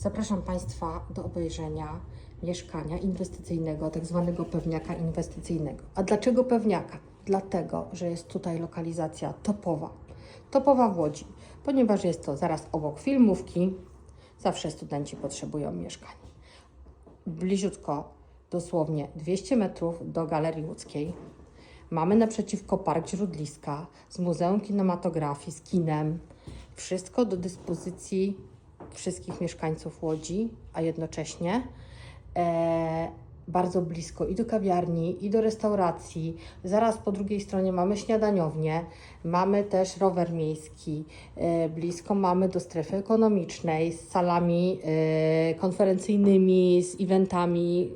Zapraszam Państwa do obejrzenia mieszkania inwestycyjnego, tak zwanego pewniaka inwestycyjnego. A dlaczego pewniaka? Dlatego, że jest tutaj lokalizacja topowa. Topowa w Łodzi, ponieważ jest to zaraz obok filmówki. Zawsze studenci potrzebują mieszkań. Bliziutko, dosłownie 200 metrów do Galerii Łódzkiej. Mamy naprzeciwko Park Źródliska z Muzeum Kinematografii, z kinem. Wszystko do dyspozycji wszystkich mieszkańców Łodzi, a jednocześnie e, bardzo blisko i do kawiarni, i do restauracji. Zaraz po drugiej stronie mamy śniadaniownię, mamy też rower miejski. E, blisko mamy do strefy ekonomicznej z salami e, konferencyjnymi, z eventami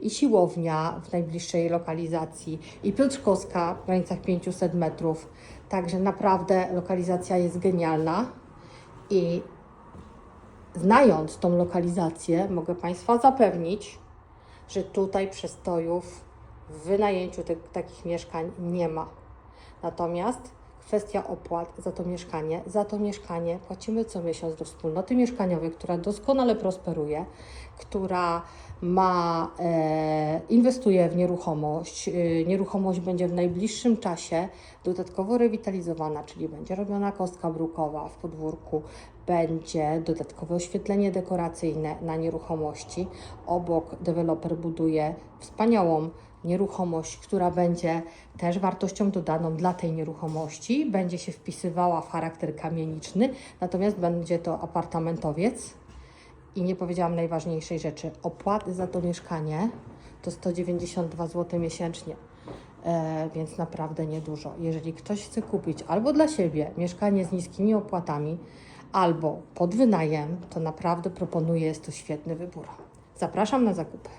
i siłownia w najbliższej lokalizacji i Piotrkowska w granicach 500 metrów. Także naprawdę lokalizacja jest genialna i znając tą lokalizację, mogę Państwa zapewnić, że tutaj przestojów w wynajęciu te, takich mieszkań nie ma. Natomiast kwestia opłat za to mieszkanie, za to mieszkanie płacimy co miesiąc do wspólnoty mieszkaniowej, która doskonale prosperuje, która ma, e, inwestuje w nieruchomość. E, nieruchomość będzie w najbliższym czasie dodatkowo rewitalizowana, czyli będzie robiona kostka brukowa w podwórku, będzie dodatkowe oświetlenie dekoracyjne na nieruchomości. Obok deweloper buduje wspaniałą nieruchomość, która będzie też wartością dodaną dla tej nieruchomości, będzie się wpisywała w charakter kamieniczny, natomiast będzie to apartamentowiec. I nie powiedziałam najważniejszej rzeczy. Opłaty za to mieszkanie to 192 zł miesięcznie. E, więc naprawdę niedużo. Jeżeli ktoś chce kupić albo dla siebie mieszkanie z niskimi opłatami, albo pod wynajem, to naprawdę proponuję, jest to świetny wybór. Zapraszam na zakupy.